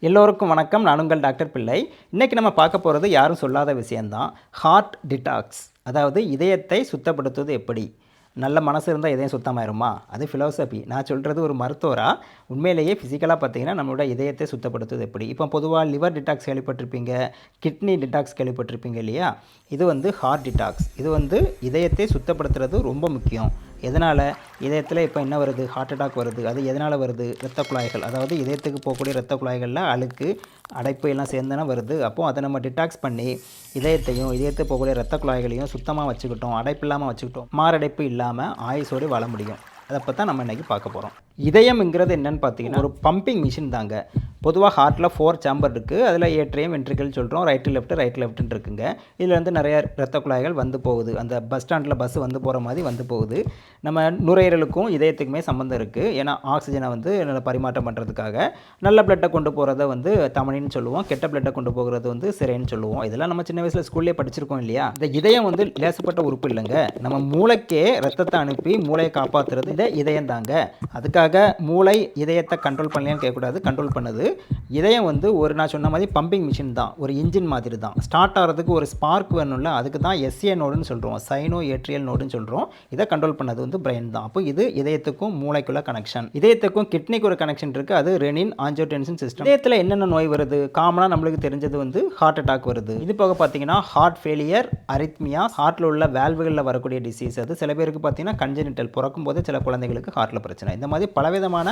எல்லோருக்கும் வணக்கம். நான் உங்கள் டாக்டர் பிள்ளை. இன்றைக்கி நம்ம பார்க்க போகிறது யாரும் சொல்லாத விஷயந்தான் ஹார்ட் டிடாக்ஸ் அதாவது இதயத்தை சுத்தப்படுத்துவது எப்படி? நல்ல மனசு இருந்தால் இதயம் சுத்தமாயிருமா? அது ஃபிலோசபி நான் சொல்கிறது ஒரு மருத்துவராக உண்மையிலேயே ஃபிசிக்கலாக பார்த்தீங்கன்னா நம்மளோட இதயத்தை சுத்தப்படுத்துவது எப்படி? இப்போ பொதுவாக லிவர் டிடாக்ஸ் கேள்விப்பட்டிருப்பீங்க கிட்னி டிடாக்ஸ் கேள்விப்பட்டிருப்பீங்க இல்லையா? இது வந்து ஹார்ட் டிடாக்ஸ் இது வந்து இதயத்தை சுத்தப்படுத்துறது ரொம்ப முக்கியம். எதனால் இதயத்தில் இப்போ என்ன வருது? ஹார்ட் அட்டாக் வருது. அது எதனால் வருது? இரத்த குழாய்கள். அதாவது இதயத்துக்கு போகக்கூடிய இரத்த குழாய்களில் அழுக்கு அடைப்பு எல்லாம் சேர்ந்துனா வருது. அப்போது அதை நம்ம டிடாக்ஸ் பண்ணி இதயத்தையும் இதயத்துக்கு போகக்கூடிய இரத்த குழாய்களையும் சுத்தமாக வச்சுக்கிட்டோம். அடைப்பு இல்லாமல் வச்சுக்கிட்டோம். மாரடைப்பு இல்லாமல் ஆயுசோடு வாழ முடியும். அதை பற்றி தான் நம்ம இன்றைக்கி பார்க்க போகிறோம் இதயம்ங்கிறது என்னென்னு பார்த்தீங்கன்னா ஒரு பம்பிங் மிஷின் தாங்க. பொதுவாக ஹார்ட்டில் ஃபோர் சாம்பர் இருக்குது அதில் ஏட்ரியம் வென்ட்ரிக்கல் சொல்கிறோம் ரைட்டு லெஃப்ட் ரைட் லெஃப்ட்னு இருக்குங்க. இதில் வந்து நிறைய இரத்த குழாய்கள் வந்து போகுது. அந்த பஸ் ஸ்டாண்டில் பஸ் வந்து போகிற மாதிரி வந்து போகுது. நம்ம நுரையீரலுக்கும் இதயத்துக்குமே சம்மந்தம் இருக்குது ஏன்னா ஆக்சிஜனை வந்து நல்ல பரிமாற்றம் பண்ணுறதுக்காக நல்ல பிளட்டை கொண்டு போகிறத வந்து தமணின்னு சொல்லுவோம். கெட்ட பிளட்டை கொண்டு போகிறது வந்து சிறைன்னு சொல்லுவோம். இதெல்லாம் நம்ம சின்ன வயசில் ஸ்கூல்லேயே படிச்சிருக்கோம் இல்லையா? இந்த இதயம் வந்து லேசப்பட்ட உறுப்பு இல்லைங்க. நம்ம மூளைக்கே ரத்தத்தை அனுப்பி மூளையை காப்பாற்றுறது இந்த இதயம் தாங்க அதுக்காக மூளை இதயத்தை கண்ட்ரோல் பண்ணலையான்னு கேட்கக்கூடாது. கண்ட்ரோல் பண்ணுது. இதயம் வந்து ஒரு நான் சொன்ன மாதிரி பம்பிங் மிஷின் தான். ஒரு இன்ஜின் மாதிரி தான். ஸ்டார்ட் ஆகிறதுக்கு ஒரு ஸ்பார்க் வேணும்ல அதுக்கு தான் எஸ்ஏ நோடுன்னு சொல்கிறோம் சைனோ ஏட்ரியல் நோடுன்னு சொல்கிறோம் இதை கண்ட்ரோல் பண்ணது வந்து பிரெயின் தான். அப்போ இது இதயத்துக்கும் மூளைக்குள்ள கனெக்ஷன் இதயத்துக்கும் கிட்னிக்கு ஒரு கனெக்ஷன் இருக்குது அது ரெனின் ஆஞ்சோடென்ஷன் சிஸ்டம் இதயத்தில் என்னென்ன நோய் வருது? காமனாக நம்மளுக்கு தெரிஞ்சது வந்து ஹார்ட் அட்டாக் வருது. இது போக பார்த்தீங்கன்னா ஹார்ட் ஃபெயிலியர் அரித்மியா ஹார்ட்டில் உள்ள வேல்வுகளில் வரக்கூடிய டிசீஸ் அது சில பேருக்கு பார்த்தீங்கன்னா கன்ஜெனிட்டல் பிறக்கும் போதே சில குழந்தைகளுக்கு ஹார்ட்டில் பிரச்சனை. இந்த மாதிரி பலவிதமான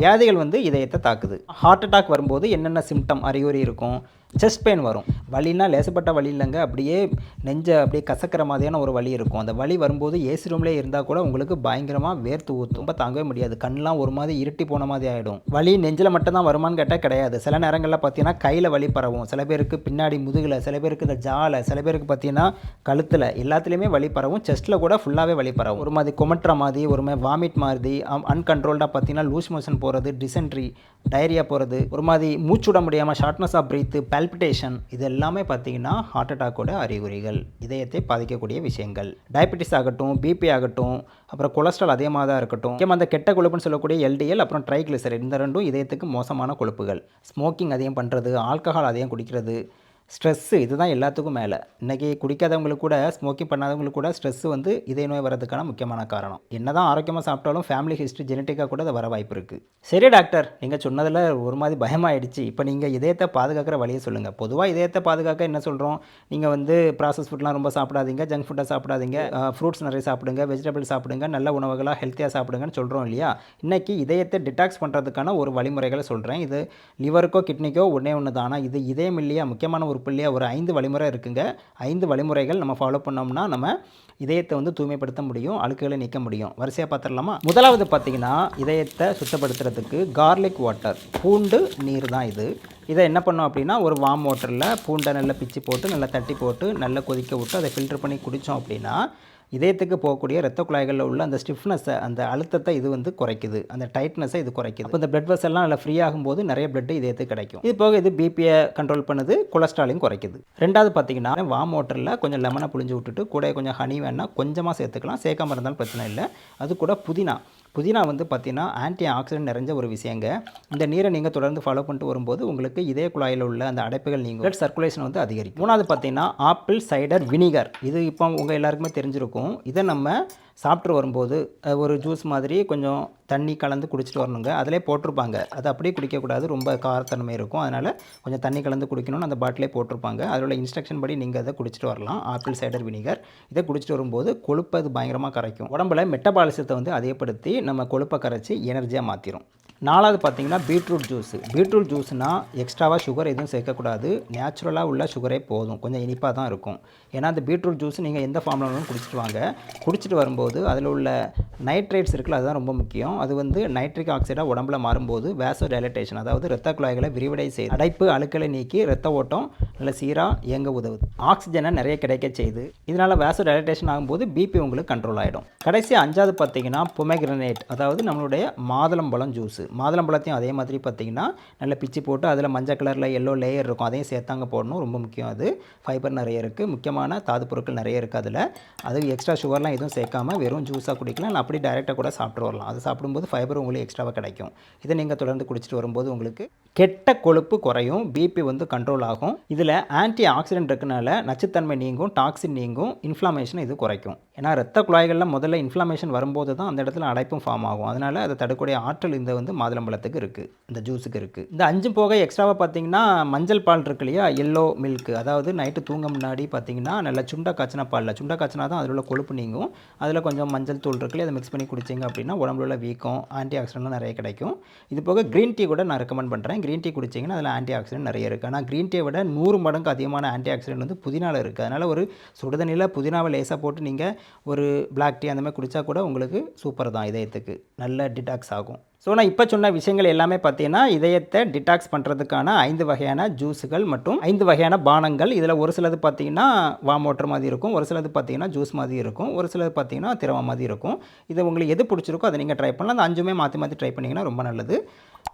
வியாதிகள் வந்து இதயத்தை தாக்குது. ஹார்ட் அட்டாக் வரும்போது என்னென்ன சிம்டம் அறிகுறி இருக்கும்? செஸ்ட் பெயின் வரும். வலின்னா லேசப்பட்ட வலி இல்லைங்க. அப்படியே நெஞ்சை அப்படியே கசக்கிற மாதிரியான ஒரு வலி இருக்கும். அந்த வலி வரும்போது ஏசி ரூம்லேயே இருந்தால் கூட உங்களுக்கு பயங்கரமாக வேர்த்து ஊற்றும் ரொம்ப தாங்கவே முடியாது. கண்ணெலாம் ஒரு மாதிரி இருட்டி போன மாதிரி ஆகிடும் வலி நெஞ்சில் மட்டும்தான் வருமானு கேட்டால் கிடையாது. சில நேரங்களில் பார்த்தீங்கன்னா கையில் வலி பரவும். சில பேருக்கு பின்னாடி முதுகில் சில பேருக்கு இந்த ஜாலை சில பேருக்கு பார்த்தீங்கன்னா கழுத்தில் எல்லாத்துலேயுமே வலி பரவும். செஸ்ட்டில் கூட ஃபுல்லாகவே வலி பரவும். ஒரு மாதிரி குமட்டுற மாதிரி ஒரு மாதிரி வாமிட் மாதிரி அன்கண்ட்ரோல்டாக பார்த்தீங்கன்னா லூஸ் மோஷன் போகிறது டிசென்ட்ரி டயரியா போகிறது ஒரு மாதிரி மூச்சுட முடியாமல் ஷார்ட்னஸ் ஆஃப் பிரீத்து பல்பிட்டேஷன் இது எல்லாமே பார்த்தீங்கன்னா ஹார்ட் அட்டாக்கோட அறிகுறிகள். இதயத்தை பாதிக்கக்கூடிய விஷயங்கள். டயபெட்டிஸ் ஆகட்டும் பிபி ஆகட்டும் அப்புறம் கொலஸ்ட்ரால் அதிகமாக தான் இருக்கட்டும். முக்கியமாக அந்த கெட்ட கொழுப்புன்னு சொல்லக்கூடிய எல்டிஎல் அப்புறம் ட்ரைக்ளிசரைட் இந்த ரெண்டும் இதயத்துக்கு மோசமான கொழுப்புகள். ஸ்மோக்கிங் அதிகம் பண்ணுறது ஆல்கஹால் அதிகம் குடிக்கிறது ஸ்ட்ரெஸ்ஸு இதுதான் எல்லாத்துக்கும் மேலே. இன்றைக்கி குடிக்காதவங்களுக்கு கூட ஸ்மோக்கிங் பண்ணாதவங்களுக்கு கூட ஸ்ட்ரெஸ்ஸு வந்து இதய நோய் வரதுக்கான முக்கியமான காரணம். என்ன தான் ஆரோக்கியமாக சாப்பிட்டாலும் ஃபேமிலி ஹிஸ்ட்ரி ஜெனட்டிக்காக கூட அது வர வாய்ப்பு இருக்குது சரி டாக்டர் நீங்கள் சொன்னதில் ஒரு மாதிரி பயமாயிடுச்சு. இப்போ நீங்கள் இதயத்தை பாதுகாக்கிற வழியை சொல்லுங்கள் பொதுவாக இதயத்தை பாதுகாக்க என்ன சொல்கிறோம் நீங்கள் வந்து ப்ராசஸ் ஃபுட்லாம் ரொம்ப சாப்பிடாதீங்க ஜங்க் ஃபுட்டை சாப்பிடாதீங்க ஃப்ரூட்ஸ் நிறைய சாப்பிடுங்க வெஜிடபிள் சாப்பிடுங்க நல்ல உணவுகளாக ஹெல்த்தியாக சாப்பிடுங்கன்னு சொல்கிறோம் இல்லையா? இன்றைக்கி இதயத்தை டிடாக்ஸ் பண்ணுறதுக்கான ஒரு வழிமுறைகளை சொல்கிறேன் இது லிவருக்கோ கிட்னிக்கோ ஒன்றே ஒன்று தான் இது இதயம் இல்லையா? முக்கியமான உறுப்பு உறுப்புலையே ஒரு ஐந்து வழிமுறை இருக்குங்க. ஐந்து வழிமுறைகள் நம்ம ஃபாலோ பண்ணோம்னா நம்ம இதயத்தை வந்து தூய்மைப்படுத்த முடியும் அழுக்குகளை நீக்க முடியும். வரிசையாக பார்த்துடலாமா முதலாவது பார்த்தீங்கன்னா இதயத்தை சுத்தப்படுத்துறதுக்கு கார்லிக் வாட்டர் பூண்டு நீர் தான் இது. இதை என்ன பண்ணோம் அப்படின்னா ஒரு வார்ம் வாட்டரில் பூண்டை நல்லா பிச்சு போட்டு நல்லா தட்டி போட்டு நல்லா கொதிக்க விட்டு அதை ஃபில்டர் பண்ணி குடித்தோம் அப்படின்னா இதயத்துக்கு போகக்கூடிய ரத்த குழாய்களில் உள்ள அந்த ஸ்டிஃப்னஸை அந்த அழுத்தத்தை இது வந்து குறைக்குது. அந்த டைட்னஸை இது குறைக்குது. அப்போ இந்த பிளட் வெசல்லாம் நல்லா ஃப்ரீ ஆகும்போது நிறைய பிளட் இதயத்துக்கு கிடைக்கும். இது போக இது பிபியை கண்ட்ரோல் பண்ணுது கொலஸ்ட்ராலையும் குறைக்குது. ரெண்டாவது பார்த்தீங்கன்னா வார்ம் வாட்டரில் கொஞ்சம் லெமனை புளிஞ்சு விட்டுட்டு கூட கொஞ்சம் ஹனி வேணால் கொஞ்சமாக சேர்த்துக்கலாம். சேர்க்காம இருந்தாலும் பிரச்சனை இல்லை. அது கூட புதினா. புதினா வந்து பார்த்திங்கன்னா ஆன்டி ஆக்சிடென்ட் நிறைஞ்ச ஒரு விஷயங்க. இந்த நீரை நீங்கள் தொடர்ந்து ஃபாலோ பண்ணிட்டு வரும்போது உங்களுக்கு இதய குழாயில் உள்ள அந்த அடைப்புகள் நீங்கள் பிளட் சர்க்குலேஷன் வந்து அதிகரிக்கும். மூணாவது பார்த்தீங்கன்னா ஆப்பிள் சைடர் வினிகர் இது இப்போ உங்கள் எல்லாருக்குமே தெரிஞ்சிருக்கும். இதை நம்ம சாப்பிட்டு வரும்போது ஒரு ஜூஸ் மாதிரி கொஞ்சம் தண்ணி கலந்து குடிச்சிட்டு வரணுங்க. அதிலே போட்டிருப்பாங்க. அது அப்படியே குடிக்கக்கூடாது. ரொம்ப காரத்தன்மை இருக்கும். அதனால் கொஞ்சம் தண்ணி கலந்து குடிக்கணும்னு அந்த பாட்டிலே போட்டிருப்பாங்க. அதில் உள்ள இன்ஸ்ட்ரக்ஷன் படி நீங்கள் அதை குடிச்சிட்டு வரலாம். ஆப்பிள் சைடர் வினிகர் இதை குடிச்சிட்டு வரும்போது கொழுப்பு அது பயங்கரமாக கரைக்கும். உடம்புல மெட்டபாலிசத்தை வந்து அதிகப்படுத்தி நம்ம கொழுப்பை கரைச்சி எனர்ஜியாக மாற்றிடும் நாலாவது பார்த்தீங்கன்னா பீட்ரூட் ஜூஸ். பீட்ரூட் ஜூஸ்னால் எக்ஸ்ட்ராவாக சுகர் எதுவும் சேர்க்கக்கூடாது. நேச்சுரலாக உள்ள சுகரே போதும். கொஞ்சம் இனிப்பாக தான் இருக்கும். ஏன்னா அந்த பீட்ரூட் ஜூஸ் நீங்கள் எந்த ஃபார்மில் வேணும் குடிச்சிட்டு வாங்க. குடிச்சிட்டு வரும்போது அதில் உள்ள நைட்ரேட்ஸ் இருக்குல்ல அதுதான் ரொம்ப முக்கியம். அது வந்து நைட்ரிக் ஆக்சைடாக உடம்புல மாறும்போது வேசோ டைலட்டேஷன் அதாவது ரத்த குழாய்களை விரிவடை செய்து அடைப்பு அழுக்களை நீக்கி ரத்த ஓட்டம் நல்ல சீராக இயங்க உதவுது. ஆக்சிஜனை நிறைய கிடைக்க செய்யுது இதனால் வேசோ டைலட்டேஷன் ஆகும்போது பிபி உங்களுக்கு கண்ட்ரோல் ஆகிடும் கடைசி அஞ்சாவது பார்த்தீங்கன்னா பொமெக்ரனேட் அதாவது நம்மளுடைய மாதுளம்பழம் ஜூஸு மாதுளம்பழத்தையும் அதே மாதிரி பார்த்திங்கன்னா நல்லா பிச்சு போட்டு அதில் மஞ்சள் கலரில் எல்லோ லேயர் இருக்கும். அதையும் சேர்த்தாங்க போடணும். ரொம்ப முக்கியம் அது. ஃபைபர் நிறைய இருக்குது முக்கியமான தாது பொருட்கள் நிறைய இருக்குது அதில். அது எக்ஸ்ட்ரா சுகர்லாம் எதுவும் சேர்க்காம வெறும் ஜூஸாக குடிக்கலாம். இல்லை அப்படி டைரெக்டாக கூட சாப்பிட்டு வரலாம். அது சாப்பிடும்போது ஃபைபர் உங்களுக்கு எக்ஸ்ட்ராவாக கிடைக்கும். இதை நீங்கள் தொடர்ந்து குடிச்சிட்டு வரும்போது உங்களுக்கு கெட்ட கொழுப்பு குறையும். பிபி வந்து கண்ட்ரோல் ஆகும். இதில் ஆன்டி ஆக்சிடென்ட் இருக்கனால நச்சுத்தன்மை நீங்கும் டாக்ஸின் நீங்கும் இன்ஃப்ளமேஷன் இது குறைக்கும். ஏன்னா ரத்த குழாய்களில் முதல்ல இன்ஃப்ளமேஷன் வரும்போது தான் அந்த இடத்துல அடைப்பும் ஃபார்ம் ஆகும். அதனால் அதை தடுக்கூடிய ஆற்றல் இந்த வந்து மாதுளம்பழத்துக்கு இருக்குது இந்த ஜூஸுக்கு இருக்குது இந்த அஞ்சும் போக எக்ஸ்ட்ராவாக பார்த்தீங்கன்னா மஞ்சள் பால் இருக்கு இல்லையா? எல்லோ மில்க் அதாவது நைட்டு தூங்க முன்னாடி பார்த்தீங்கன்னா நல்லா சுண்டா காய்ச்சின பாலில் சுண்டா காய்ச்சினா தான் அதில் உள்ள கொழுப்பு நீங்கும். அதில் கொஞ்சம் மஞ்சள் தூள் இருக்குல்ல அதை மிக்ஸ் பண்ணி குடிச்சிங்க அப்படின்னா உடம்புல உள்ள வீக்கம் ஆன்டி ஆக்சிடென்ட்லாம் நிறைய கிடைக்கும். இது போக க்ரீன் டீ கூட நான் ரெக்கமெண்ட் பண்ணுறேன் க்ரீன் டீ குடிச்சிங்கன்னா அதில் ஆன்டி ஆக்சிடென்ட் நிறைய இருக்குது ஆனால் க்ரீன் டீயை விட நூறு மடங்கு அதிகமான ஆன்டி ஆக்சிடென்ட் வந்து புதினாவில் இருக்குது அதனால் ஒரு சுடுதண்ணியில் புதினாவை லேசாக போட்டு நீங்கள் ஒரு பிளாக் டீ அந்த மாதிரி குடித்தா கூட உங்களுக்கு சூப்பர் தான் இதயத்துக்கு. நல்ல டிடாக்ஸ் ஆகும். ஸோ நான் இப்போ சொன்ன விஷயங்கள் எல்லாமே பார்த்தீங்கன்னா இதயத்தை டிடாக்ஸ் பண்ணுறதுக்கான ஐந்து வகையான ஜூஸுகள் மற்றும் ஐந்து வகையான பானங்கள். இதில் ஒரு சிலது பார்த்தீங்கன்னா வாம் வாட்டர் மாதிரி இருக்கும். ஒரு சிலது பார்த்தீங்கன்னா ஜூஸ் மாதிரி இருக்கும். ஒரு சிலது பார்த்தீங்கன்னா திரவம் மாதிரி இருக்கும். இது உங்களுக்கு எது பிடிச்சிருக்கோ அதை நீங்கள் ட்ரை பண்ணலாம். அந்த அஞ்சுமே மாற்றி மாற்றி ட்ரை பண்ணிங்கன்னா ரொம்ப நல்லது.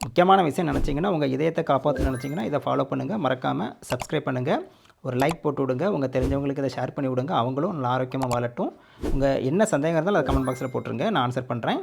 முக்கியமான விஷயம் நினச்சிங்கன்னா உங்கள் இதயத்தை காப்பாற்ற நினச்சிங்கன்னா இதை ஃபாலோ பண்ணுங்கள் மறக்காமல் சப்ஸ்கிரைப் பண்ணுங்கள் ஒரு லைக் போட்டு விடுங்க. உங்கள் தெரிஞ்சவங்களுக்கு இதை ஷேர் பண்ணி விடுங்க. அவங்களும் நல்லா ஆரோக்கியமாக வாழட்டும். உங்கள் என்ன சந்தேகம் இருந்தாலும் அதை கமெண்ட் பாக்ஸில் போட்டுருங்க. நான் ஆன்சர் பண்ணுறேன்